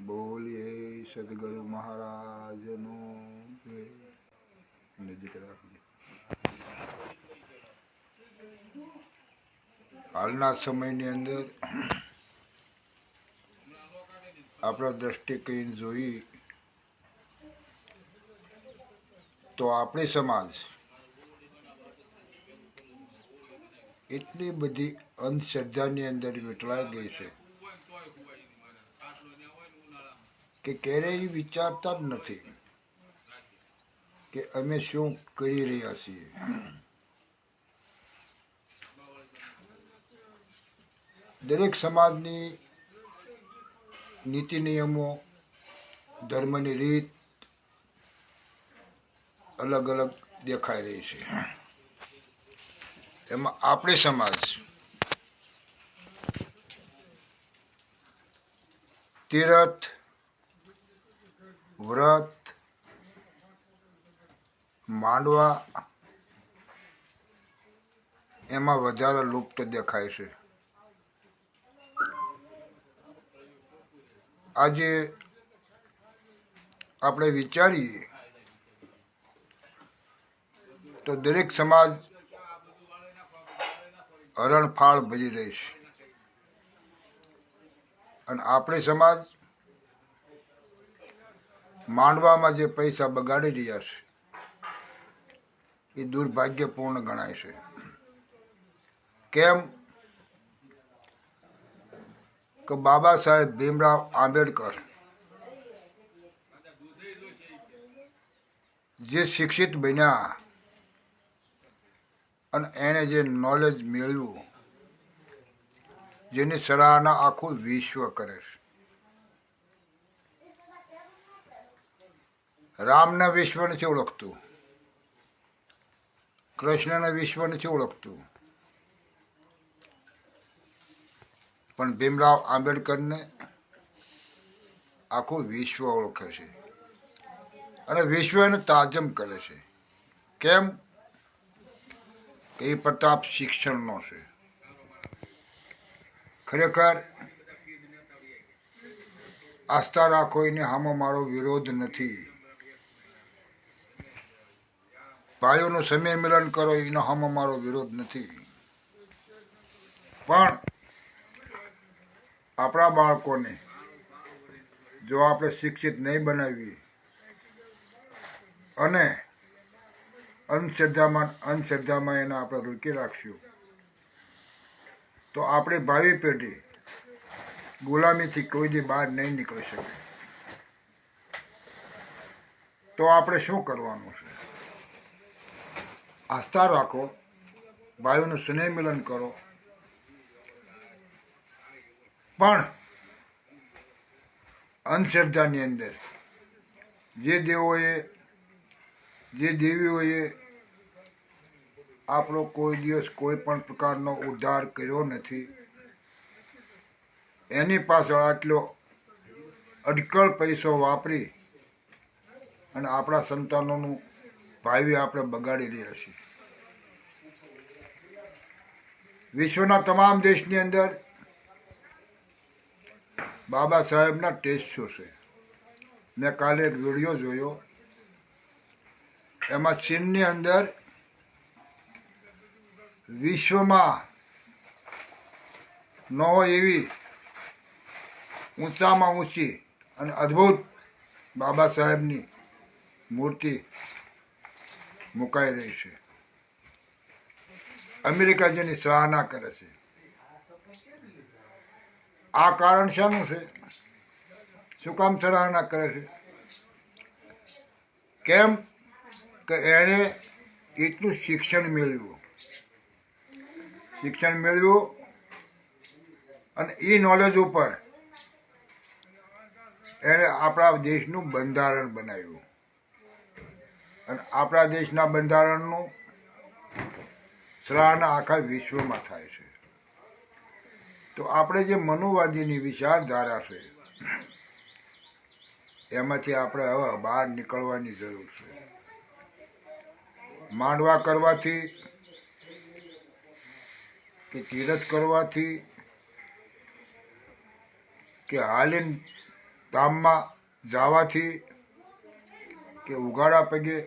બોલીએ સદગુરુ મહારાજનું. નજીક રાખજો હાલના સમયની અંદર આપણા દ્રષ્ટિકોણ જોઈ તો આપણે સમાજ એટલી બધી અંધશ્રદ્ધાની અંદર વીંટળાઈ ગઈ છે કે ક્યારેય વિચારતા જ નથી કે અમે શું કરી રહ્યા છીએ. દરેક સમાજની નીતિ નિયમો, ધર્મની રીત અલગ અલગ દેખાઈ રહી છે. એમાં આપણે સમાજ તીરથ વ્રત, માંડવા, એમાં વધારે લુપ્ત દેખાય છે. આજે આપણે વિચારીએ તો દરેક સમાજ હરણફાળ ભરી રહી છે. અને આપણે સમાજ માંડવામાં જે પૈસા બગાડી રહ્યા છે, એ દુર્ભાગ્યપૂર્ણ ગણાય છે. કેમ કે બાબા સાહેબ ભીમરાવ આંબેડકર જે શિક્ષિત બન્યા અને એણે જે નોલેજ મેળવ્યું, જેની સરાહના આખું વિશ્વ કરે છે. રામને વિશ્વ નથી ઓળખતું. કૃષ્ણને વિશ્વ નથી ઓળખતું. પણ ભીમરાવ આંબેડકરને આખું વિશ્વ ઓળખે છે અને વિશ્વ એને તાજમ કરે છે. કેમ? એ પ્રતાપ શિક્ષણનો છે. ખરેખર આસ્થા રાખો, એને હામો મારો વિરોધ નથી. ભાઈઓનું સમય મિલન કરો, એનો હમ અમારો વિરોધ નથી. પણ આપણા બાળકોને જો આપણે શિક્ષિત નહીં બનાવીએ અને અંધશ્રદ્ધામાં અંધશ્રદ્ધામાં એને આપણે રોકી રાખશું, તો આપણી ભાવિ પેઢી ગુલામીથી કોઈ દી બહાર નહીં નીકળી શકે. તો આપણે શું કરવાનું છે? આસ્થા રાખો ભાઈઓનું સ્નેહ મિલન કરો. પણ અંધશ્રદ્ધાની અંદર જે દેવોએ, જે દેવીઓએ આપણો કોઈ દિવસ કોઈ પણ પ્રકારનો ઉદ્ધાર કર્યો નથી. એની પાછળ આટલો અડકળ પૈસો વાપરી અને આપણા સંતાનોનું ભાવિ આપણે બગાડી રહ્યા છીએ. વિશ્વના તમામ દેશની અંદર બાબા સાહેબના ટેસ્ટ શો છે. મેં કાલે એક વીડિયો જોયો. એમાં ચીનની અંદર વિશ્વમાં ન હોય એવી ઊંચામાં ઊંચી અને અદ્ભુત બાબા સાહેબની મૂર્તિ મુકાઈ રહી છે. અમેરિકા જેની સરાહના કરે છે. આ કારણ શાનું છે? શું કામ સરાહના કરે છે? કેમ કે એણે એટલું શિક્ષણ મેળવ્યું? શિક્ષણ મેળવ્યું અને એ નોલેજ ઉપર એણે આપણા દેશનું બંધારણ બનાવ્યું. અને આપણા દેશના બંધારણનું સરાહના આખા વિશ્વમાં થાય છે. તો આપણે જે મનુવાદીની વિચારધારા છે, એમાંથી આપણે હવે બહાર નીકળવાની જરૂર છે. માંડવા કરવાથી કે તીરથ કરવાથી કે હાલીન ધામમાં જવાથી કે ઉગાડા પગે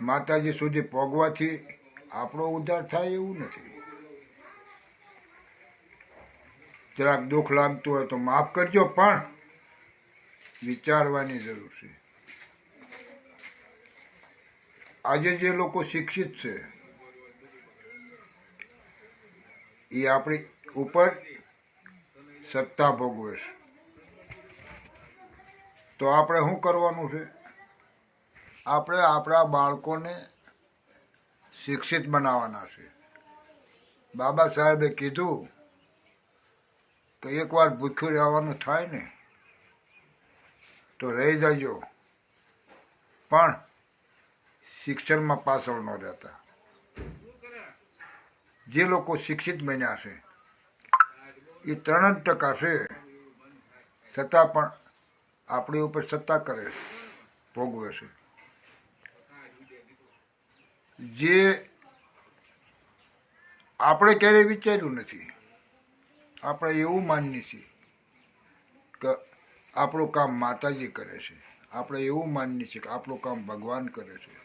માતાજી સુધી પોગવાથી આપણો ઉદ્ધાર થાય એવું નથી. જરાક દુઃખ લાગતું હોય તો માફ કરજો, પણ વિચારવાની જરૂર છે. આજે જે લોકો શિક્ષિત છે, એ આપણી ઉપર સત્તા ભોગવે છે. તો આપણે શું કરવાનું છે? આપણે આપણા બાળકોને શિક્ષિત બનાવવાના છે. બાબા સાહેબે કીધું કે એકવાર ભૂખ્યું રહેવાનું થાય ને, તો રહી જજો. પણ શિક્ષણમાં પાછળ ન રહેતા. જે લોકો શિક્ષિત બન્યા છે, એ ત્રણ જ ટકા છે, છતાં પણ આપણી ઉપર સત્તા કરે છે ભોગવે છે. જે આપણે ક્યારેય વિચાર્યું નથી. આપણે એવું માનીએ છીએ કે આપણું કામ માતાજી કરે છે. આપણે એવું માનીએ છીએ કે આપણું કામ ભગવાન કરે છે.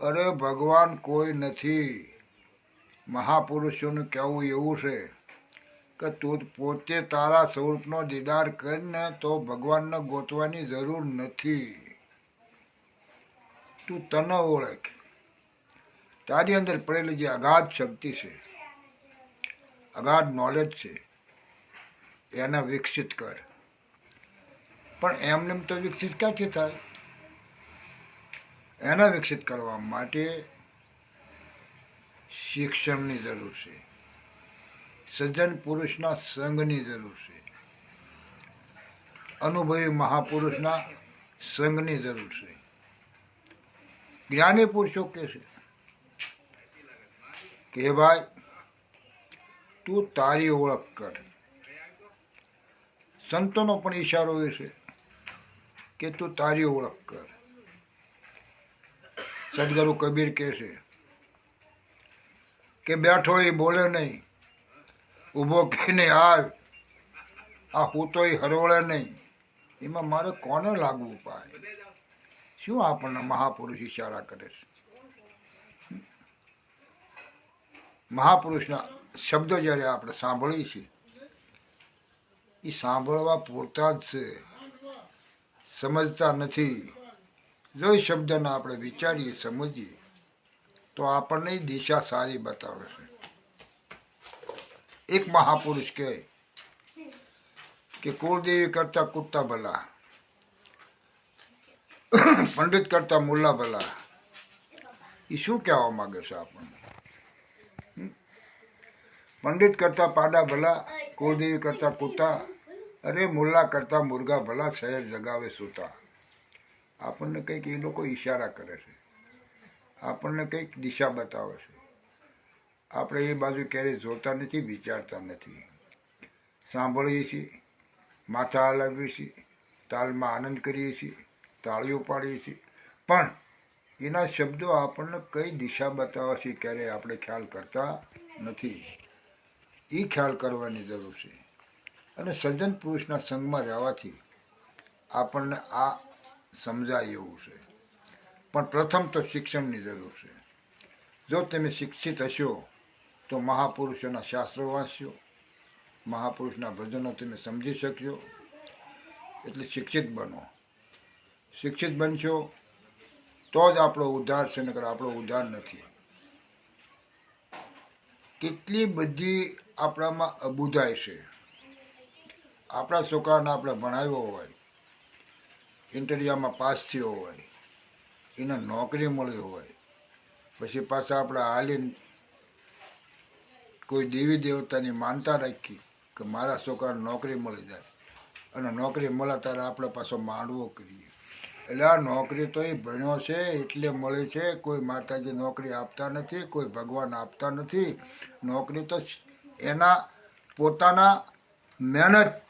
અરે ભગવાન કોઈ નથી. મહાપુરુષોનું કહેવું એવું છે કે તું પોતે તારા સ્વરૂપનો દીદાર કરીને તો ભગવાનને ગોતવાની જરૂર નથી. તું તને ઓળખ. તારી અંદર પડેલી જે અગાધ શક્તિ છે, અગાધ નોલેજ છે, એને વિકસિત કર. પણ એમને તો વિકસિત ક્યાંથી થાય? એને વિકસિત કરવા માટે શિક્ષણની જરૂર છે. સજ્જન પુરુષના સંઘની જરૂર છે. અનુભવી મહાપુરુષના સંઘની જરૂર છે. જ્ઞાની પુરુષો કે છે? કે ભાઈ, તું તારી ઓળખ કર. સંતોનો પણ ઈશારો એ છે કે તું તારી ઓળખ કર. સદગુરુ કબીર કહે છે કે બેઠો એ બોલે નહીં, ઊભો કહીને આવ. આ હું તો એ હરોળે નહીં. એમાં મારે કોને લાગવું પાય શું આપણને મહાપુરુષ ઈશારા કરે છે? મહાપુરુષના શબ્દો જ્યારે આપણે સાંભળીએ છીએ, એ સાંભળવા પૂરતા જ છે. સમજતા નથી. જો એ શબ્દને આપણે વિચારીએ, સમજીએ, તો આપણને દિશા સારી બતાવે છે. એક મહાપુરુષ કહે કે, કુળદેવી કરતા કુત્તા ભલા, પંડિત કરતા મુલ્લા ભલા. એ શું કહેવા માંગે છે આપણને? પંડિત કરતા પાડા ભલા, કુળદેવી કરતા કૂતા અરે મુલ્લા કરતા મુર્ગા ભલા શહેર જગાવે સૂતા. આપણને કંઈક એ લોકો ઈશારા કરે છે. આપણને કંઈક દિશા બતાવે છે. આપણે એ બાજુ ક્યારેય જોતા નથી, વિચારતા નથી. સાંભળીએ છીએ, માથા હલાવીએ છીએ, તાલમાં આનંદ કરીએ છીએ, તાળીઓ પાડીએ છીએ. પણ એના શબ્દો આપણને કઈ દિશા બતાવે છે ક્યારેય આપણે ખ્યાલ કરતા નથી. એ ખ્યાલ કરવાની જરૂર છે. અને સજ્જન પુરુષના સંગમાં રહેવાથી આપણને આ સમજાય એવું છે. પણ પ્રથમ તો શિક્ષણની જરૂર છે. જો તમે શિક્ષિત હશો, તો મહાપુરુષોના શાસ્ત્રો વાંચશો. મહાપુરુષના ભજનો તમે સમજી શકશો. એટલે શિક્ષિત બનો. શિક્ષિત બનશો, તો જ આપણો ઉદ્ધાર છે, નકર આપણો ઉદ્ધાર નથી. કેટલી બધી આપણામાં અબુધાય છે. આપણા છોકરાને આપણે ભણાવ્યો હોય ઇન્ટરવ્યુમાં પાસ થયો હોય, એને નોકરી મળી હોય, પછી પાછા આપણે હાલીને કોઈ દેવી દેવતાની માનતા રાખી કે મારા છોકરાને નોકરી મળી જાય. અને નોકરી મળે ત્યારે આપણે પાછો માંડવો કરીએ. એટલે આ નોકરી તો એ ભણ્યો છે, એટલે મળે છે. કોઈ માતાજી નોકરી આપતા નથી, કોઈ ભગવાન આપતા નથી. નોકરી તો એના પોતાના મહેનત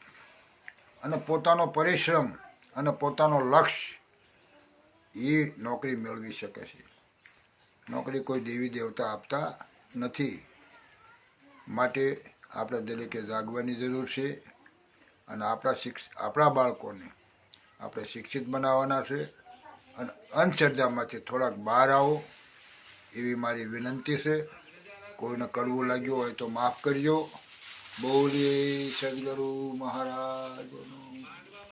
અને પોતાનો પરિશ્રમ અને પોતાનો લક્ષ્ય એ નોકરી મેળવી શકે છે. નોકરી કોઈ દેવી દેવતા આપતા નથી. માટે આપણે દરેકે જાગવાની જરૂર છે અને આપણા શિક્ષ, આપણા બાળકોને આપણે શિક્ષિત બનાવવાના છે અને અંધશ્રદ્ધામાંથી થોડાક બહાર આવો એવી મારી વિનંતી છે. કોઈને કડવું લાગ્યું હોય તો માફ કરજો. બોલી સદગુરુ મહારાજનું